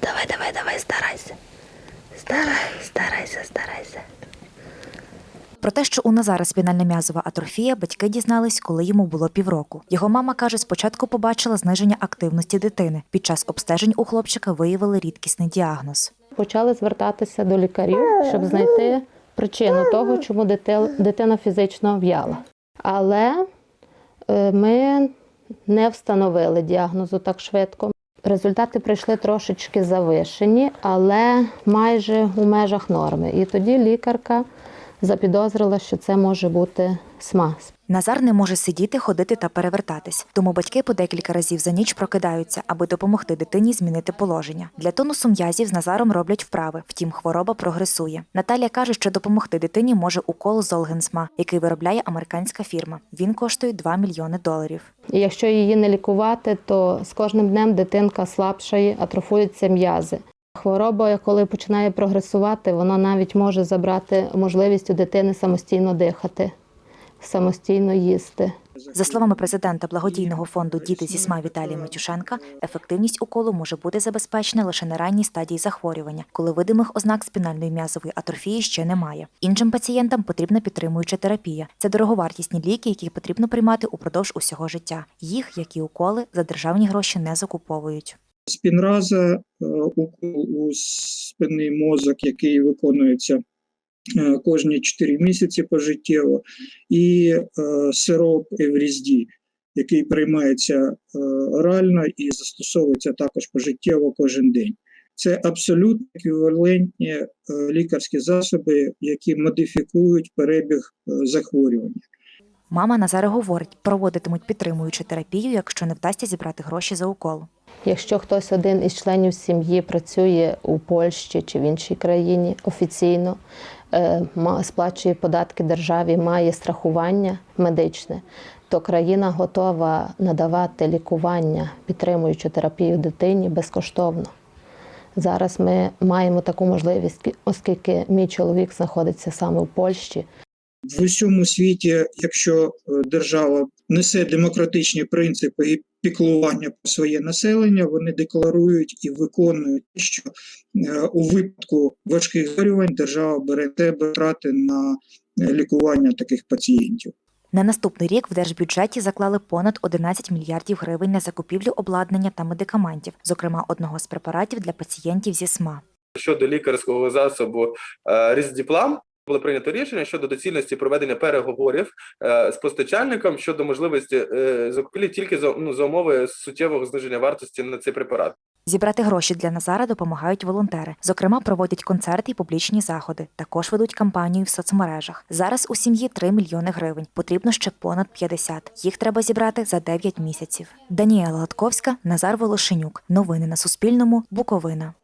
Давай, давай, давай, старайся. Старай, старайся, старайся. Про те, що у Назара спінальна м'язова атрофія, батьки дізнались, коли йому було півроку. Його мама каже, спочатку побачила зниження активності дитини. Під час обстежень у хлопчика виявили рідкісний діагноз. Почали звертатися до лікарів, щоб знайти причину того, чому дитина фізично в'яла. Але е, ми не встановили діагнозу так швидко. Результати прийшли трошечки завишені, але майже у межах норми. І тоді лікарка запідозрила, що це може бути СМАС. Назар не може сидіти, ходити та перевертатись, тому батьки по декілька разів за ніч прокидаються, аби допомогти дитині змінити положення. Для тонусу м'язів з Назаром роблять вправи, втім, хвороба прогресує. Наталія каже, що допомогти дитині може укол Золгенсма, який виробляє американська фірма. Він коштує 2 мільйони доларів. І якщо її не лікувати, то з кожним днем дитинка слабшає, атрофуються м'язи. Хвороба, коли починає прогресувати, вона навіть може забрати можливість у дитини самостійно дихати, самостійно їсти. За словами президента благодійного фонду Діти зі СМА Віталія Матюшенка, ефективність уколу може бути забезпечена лише на ранній стадії захворювання, коли видимих ознак спінальної м'язової атрофії ще немає. Іншим пацієнтам потрібна підтримуюча терапія. Це дороговартісні ліки, які потрібно приймати упродовж усього життя. Їх, як і уколи, за державні гроші не закуповують. Спінраза, е, укол у спинний мозок, який виконується кожні 4 місяці пожиттєво, і е, сироп Еврізді, який приймається е, орально і застосовується також пожиттєво кожен день. Це абсолютно еквівалентні е, лікарські засоби, які модифікують перебіг е, захворювання. Мама Назара говорить, проводитимуть підтримуючу терапію, якщо не вдасться зібрати гроші за укол. Якщо хтось один із членів сім'ї працює у Польщі чи в іншій країні офіційно, е, сплачує податки державі, має страхування медичне, то країна готова надавати лікування, підтримуючу терапію дитині безкоштовно. Зараз ми маємо таку можливість, оскільки мій чоловік знаходиться саме в Польщі. В усьому світі, якщо е, держава несе демократичні принципи і піклування про своє населення, вони декларують і виконують, що е, у випадку важких захворювань держава бере на себе втрати на е, лікування таких пацієнтів. На наступний рік в держбюджеті заклали понад 11 мільярдів гривень на закупівлю обладнання та медикаментів, зокрема одного з препаратів для пацієнтів зі СМА. щодо лікарського засобу Різдіплам. Було прийнято рішення щодо доцільності проведення переговорів е, з постачальником щодо можливості е, закупівлі тільки за ну за умови суттєвого зниження вартості на цей препарат. Зібрати гроші для Назара допомагають волонтери. Зокрема, проводять концерти і публічні заходи. Також ведуть кампанію в соцмережах. Зараз у сім'ї 3 мільйони гривень. Потрібно ще понад 50. Їх треба зібрати за 9 місяців. Даніела Гладковська, Назар Волошенюк. Новини на Суспільному. Буковина.